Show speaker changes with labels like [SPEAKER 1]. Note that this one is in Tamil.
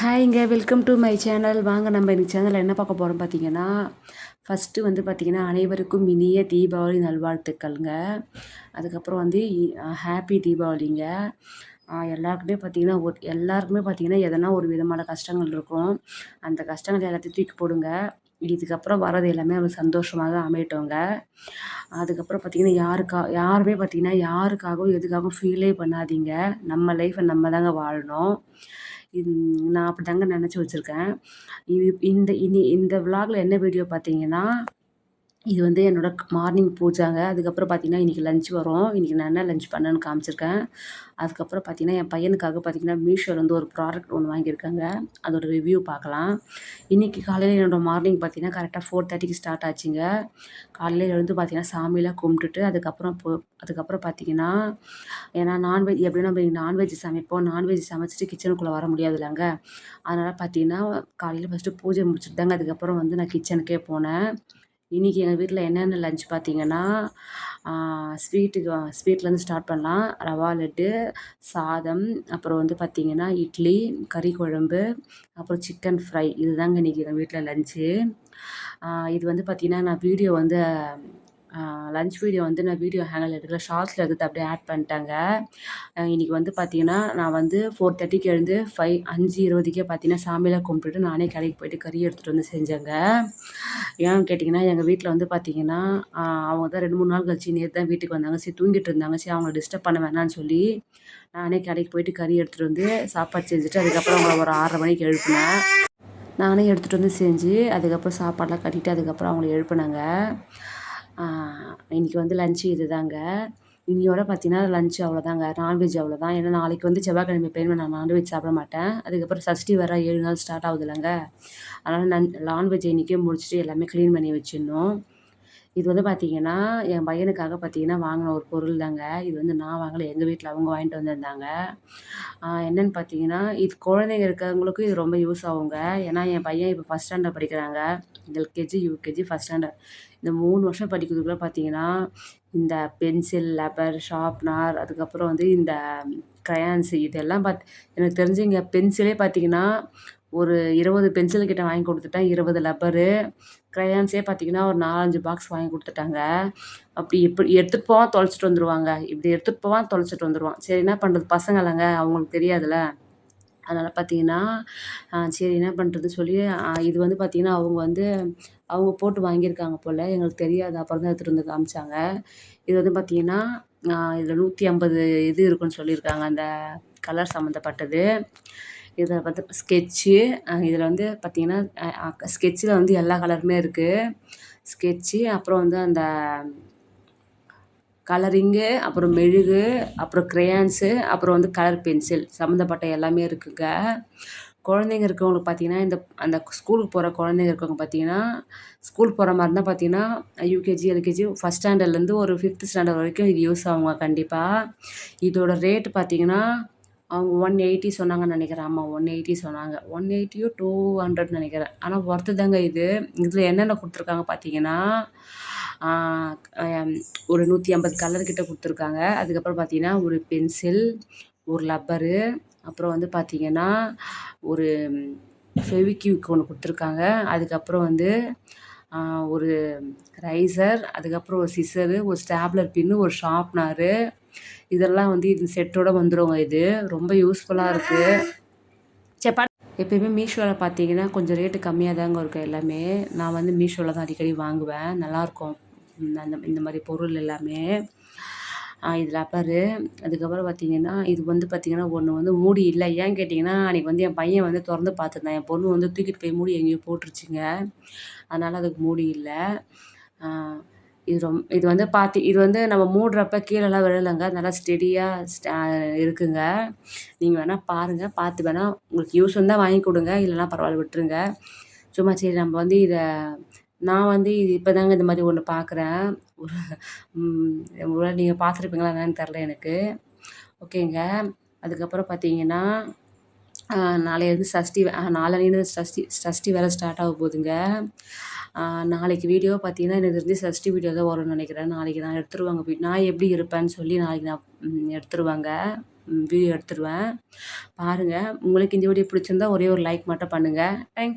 [SPEAKER 1] ஹாய்ங்க வெல்கம் டு மை சேனல் வாங்க நம்ம இந்த சேனலில் என்ன பார்க்க போகிறோம் பார்த்தீங்கன்னா ஃபஸ்ட்டு வந்து பார்த்திங்கன்னா அனைவருக்கும் இனிய தீபாவளி நல்வாழ்த்துக்கள்ங்க. அதுக்கப்புறம் வந்து ஹாப்பி தீபாவளிங்க. எல்லாருக்குமே பார்த்திங்கன்னா ஒரு எல்லாருக்குமே பார்த்திங்கன்னா எதனா ஒரு விதமான கஷ்டங்கள் இருக்கும். அந்த கஷ்டங்கள் எல்லாத்தையும் தூக்கி போடுங்க. இதுக்கப்புறம் வர்றது எல்லாமே அவங்களுக்கு சந்தோஷமாக அமையட்டோங்க அதுக்கப்புறம் பார்த்திங்கன்னா யாருக்கா யாருமே பார்த்திங்கன்னா யாருக்காகவும் எதுக்காகவும் ஃபீலே பண்ணாதீங்க. நம்ம லைஃப்பை நம்ம தாங்க வாழணும். நான் அப்படி தாங்க நினச்சி வச்சுருக்கேன். இந்த இனி இந்த விலாகில் என்ன வீடியோ பார்த்தீங்கன்னா இது வந்து என்னோடய மார்னிங் பூஜாங்க. அதுக்கப்புறம் பார்த்தீங்கன்னா இன்றைக்கி லஞ்ச் வரும். இன்றைக்கி நான் என்ன லஞ்ச் பண்ணேன்னு காமிச்சிருக்கேன். அதுக்கப்புறம் பார்த்தீங்கன்னா என் பையனுக்காக பார்த்தீங்கன்னா மீஷோவில் வந்து ஒரு ப்ராடக்ட் ஒன்று வாங்கியிருக்காங்க. அதோட ரிவ்யூ பார்க்கலாம் இன்றைக்கி காலையில் என்னோடய மார்னிங் பார்த்தீங்கன்னா கரெக்டாக ஃபோர் தேர்ட்டிக்கு ஸ்டார்ட் ஆச்சுங்க. காலையில் எழுந்து பார்த்தீங்கன்னா சாமியெலாம் கும்பிட்டுட்டு அதுக்கப்புறம் போ அதுக்கப்புறம் பார்த்தீங்கன்னா ஏன்னா நான்வெஜ் எப்படின்னா நம்ம நான்வெஜ் சமைப்போம். நான்வெஜ் சமைச்சிட்டு கிச்சனுக்குள்ளே வர முடியாது இல்லைங்க அதனால் பார்த்தீங்கன்னா காலையில் ஃபஸ்ட்டு பூஜை முடிச்சுட்டு தாங்க அதுக்கப்புறம் வந்து நான் கிச்சனுக்கே போனேன். இன்றைக்கி எங்கள் வீட்டில் என்னென்ன லஞ்ச் பார்த்தீங்கன்னா ஸ்வீட்டுக்கு ஸ்வீட்லேருந்து ஸ்டார்ட் பண்ணலாம். ரவா லட்டு சாதம் அப்புறம் வந்து பார்த்திங்கன்னா இட்லி கறி குழம்பு அப்புறம் சிக்கன் ஃப்ரை இதுதாங்க இன்றைக்கி எங்கள் வீட்டில் லஞ்சு இது வந்து பார்த்திங்கன்னா நான் வீடியோ வந்து லஞ்ச் வீடியோ வந்து நான் வீடியோ ஹேங்கில் எடுக்கல. ஷார்ட்ஸில் எடுத்து அப்படியே ஆட் பண்ணிட்டாங்க. இன்றைக்கி வந்து பார்த்திங்கன்னா நான் வந்து ஃபோர் தேர்ட்டிக்கு எழுந்து ஃபைவ் அஞ்சு இருபதுக்கே பார்த்தீங்கன்னா சாமியெல்லாம் கும்பிட்டுட்டு நானே கடைக்கு போயிட்டு கறி எடுத்துகிட்டு வந்து செஞ்சேங்க. ஏன்னு கேட்டிங்கன்னா எங்கள் வீட்டில் வந்து பார்த்திங்கன்னா அவங்க தான் ரெண்டு மூணு நாள் கழிச்சு நேற்று தான் வீட்டுக்கு வந்தாங்க. சரி தூங்கிட்டு இருந்தாங்க. சரி அவங்கள டிஸ்டர்ப் பண்ண வேணான்னு சொல்லி நானே கடைக்கு போயிட்டு கறி எடுத்துகிட்டு வந்து சாப்பாடு செஞ்சுட்டு அதுக்கப்புறம் அவங்கள ஒரு ஆறரை மணிக்கு எழுப்பினேன். நானே எடுத்துகிட்டு வந்து செஞ்சு அதுக்கப்புறம் சாப்பாடெலாம் கட்டிட்டு அதுக்கப்புறம் அவங்கள எழுப்பினாங்க. இன்றைக்கி வந்து லன்ச்சு இது தாங்க இன்னையோட பார்த்தீங்கன்னா லன்ச் அவ்வளோதாங்க நான்வெஜ் அவ்வளோதான் ஏன்னா நாளைக்கு வந்து செவ்வாய்க்கிழமை எப்பயுமே நான் நான்வெஜ் சாப்பிட மாட்டேன். அதுக்கப்புறம் சஷ்டி வர ஏழு நாள் ஸ்டார்ட் ஆகுது இல்லைங்க அதனால் நான் நான்வெஜ் இன்றைக்கே முடிச்சுட்டு எல்லாமே க்ளீன் பண்ணி வச்சிடணும். இது வந்து பார்த்திங்கன்னா என் பையனுக்காக பார்த்திங்கன்னா வாங்கின ஒரு பொருள் தாங்க. இது வந்து நான் வாங்கலை எங்கள் வீட்டில் அவங்க வாங்கிட்டு வந்திருந்தாங்க. என்னென்னு பார்த்தீங்கன்னா இது குழந்தைங்க இருக்கிறவங்களுக்கும் இது ரொம்ப யூஸ் ஆகுங்க. ஏன்னா என் பையன் இப்போ ஃபஸ்ட் ஸ்டாண்டர்ட் படிக்கிறாங்க. எல்கேஜி யூகேஜி ஃபஸ்ட் ஸ்டாண்டர்ட் இந்த மூணு வருஷம் படிக்கிறதுக்குள்ளே பார்த்தீங்கன்னா இந்த பென்சில் லப்பர் ஷார்ப்னர் அதுக்கப்புறம் வந்து இந்த க்ரையான்ஸு இதெல்லாம் பார்த்து எனக்கு தெரிஞ்சு இங்கே பென்சிலே பார்த்தீங்கன்னா ஒரு இருபது பென்சில் கிட்ட வாங்கி கொடுத்துட்டேன் இருபது லப்பரு க்ரையான்ஸே பார்த்தீங்கன்னா ஒரு நாலஞ்சு பாக்ஸ் வாங்கி கொடுத்துட்டாங்க. அப்படி இப்படி எடுத்துகிட்டு போவான் தொலைச்சிட்டு வந்துடுவாங்க இப்படி எடுத்துகிட்டு போவான் தொலைச்சிட்டு வந்துடுவான் சரி என்ன பண்ணுறது பசங்களாங்க அவங்களுக்கு தெரியாதுல்ல. அதனால் பார்த்தீங்கன்னா சரி என்ன பண்ணுறது சொல்லி இது வந்து பார்த்திங்கன்னா அவங்க வந்து அவங்க போட்டு வாங்கியிருக்காங்க போல். எங்களுக்கு தெரியாது. அப்புறம் தான் எடுத்துகிட்டு வந்து காமிச்சாங்க. இது வந்து பார்த்திங்கன்னா இதில் நூற்றி ஐம்பது இது இருக்குன்னு சொல்லியிருக்காங்க. அந்த கலர் சம்மந்தப்பட்டது. இதில் வந்து ஸ்கெட்சு இதில் வந்து பார்த்திங்கன்னா ஸ்கெட்சில் வந்து எல்லா கலருமே இருக்குது ஸ்கெட்சு அப்புறம் வந்து அந்த கலரிங்கு அப்புறம் மெழுகு அப்புறம் க்ரேயான்ஸு அப்புறம் வந்து கலர் பென்சில் சம்மந்தப்பட்ட எல்லாமே இருக்குங்க. குழந்தைங்க இருக்கவங்களுக்கு பார்த்தீங்கன்னா இந்த அந்த ஸ்கூலுக்கு போகிற குழந்தைங்க இருக்கவங்க பார்த்தீங்கன்னா ஸ்கூல் போகிற மாதிரி இருந்தால் பார்த்தீங்கன்னா யூகேஜி எல்கேஜி ஃபஸ்ட் ஸ்டாண்டர்ட்லேருந்து ஒரு ஃபிஃப்த் ஸ்டாண்டர்ட் வரைக்கும் இது யூஸ் ஆகுங்க கண்டிப்பாக இதோட ரேட்டு பார்த்தீங்கன்னா அவங்க ஒன் எயிட்டி சொன்னாங்கன்னு நினைக்கிறேன். ஆமாம் ஒன் எயிட்டி சொன்னாங்க. ஒன் எயிட்டியோ டூ ஹண்ட்ரட் நினைக்கிறேன். ஆனால் ஒர்த்து தாங்க இது. இதில் என்னென்ன கொடுத்துருக்காங்க பார்த்தீங்கன்னா ஒரு நூற்றி ஐம்பது கலர் கிட்ட கொடுத்துருக்காங்க. அதுக்கப்புறம் பார்த்தீங்கன்னா ஒரு பென்சில் ஒரு லப்பரு அப்புறம் வந்து பார்த்தீங்கன்னா ஒரு ஃபெவிக்யூக் ஒன்று கொடுத்துருக்காங்க. அதுக்கப்புறம் வந்து ஒரு ரைசர் அதுக்கப்புறம் ஒரு சிசரு ஒரு ஸ்டாப்லர் பின்னு ஒரு ஷார்ப்னரு இதெல்லாம் வந்து இது செட்டோட வந்துடுங்க இது. ரொம்ப யூஸ்ஃபுல்லாக இருக்குது சரி எப்பயுமே மீஷோவில் பார்த்தீங்கன்னா கொஞ்சம் ரேட்டு கம்மியாக தாங்க இருக்கும் எல்லாமே. நான் வந்து மீஷோவில் தான் அடிக்கடி வாங்குவேன். நல்லாயிருக்கும் அந்த இந்த மாதிரி பொருள் எல்லாமே. இது ரப்பரு அதுக்கப்புறம் பார்த்திங்கன்னா இது வந்து பார்த்திங்கன்னா ஒன்று வந்து மூடி இல்லை. ஏன் கேட்டிங்கன்னா அன்றைக்கி வந்து என் பையன் வந்து திறந்து பார்த்துருந்தான் என் பொண்ணு வந்து தூக்கிட்டு போய் மூடி எங்கேயோ போட்டுருச்சுங்க. அதனால் அதுக்கு மூடி இல்லை. இது ரொம் இது வந்து பார்த்து இது வந்து நம்ம மூடுறப்ப கீழெல்லாம் விழலைங்க. நல்லா ஸ்டெடியாக ஸ்டா இருக்குங்க. நீங்கள் வேணால் பாருங்கள் பார்த்து வேணால் உங்களுக்கு யூஸ் இருந்தால் வாங்கி கொடுங்க இல்லைனா பரவாயில்ல விட்டுருங்க. சும்மா சரி நம்ம வந்து இதை நான் வந்து இது இப்போ தாங்க இந்த மாதிரி ஒன்று பார்க்குறேன் ஒரு நீங்கள் பார்த்துருப்பீங்களா என்னன்னு தெரில எனக்கு. ஓகேங்க. அதுக்கப்புறம் பார்த்தீங்கன்னா நாளையிலேருந்து சஷ்டி நாளையிலேருந்து சஷ்டி சஷ்டி வேறு ஸ்டார்ட் ஆக போகுதுங்க. நாளைக்கு வீடியோ பார்த்தீங்கன்னா எனக்கு தெரிஞ்சு சஷ்டி வீடியோ தான் வரும்னு நினைக்கிறேன். நாளைக்கு நான் எடுத்துருவாங்க நான் எப்படி இருப்பேன்னு சொல்லி நாளைக்கு நான் எடுத்துருவாங்க. வீடியோ எடுத்துருவேன். பாருங்கள் உங்களுக்கு இந்த வீடியோ பிடிச்சிருந்தா ஒரே ஒரு லைக் மட்டும் பண்ணுங்கள் தேங்க்யூ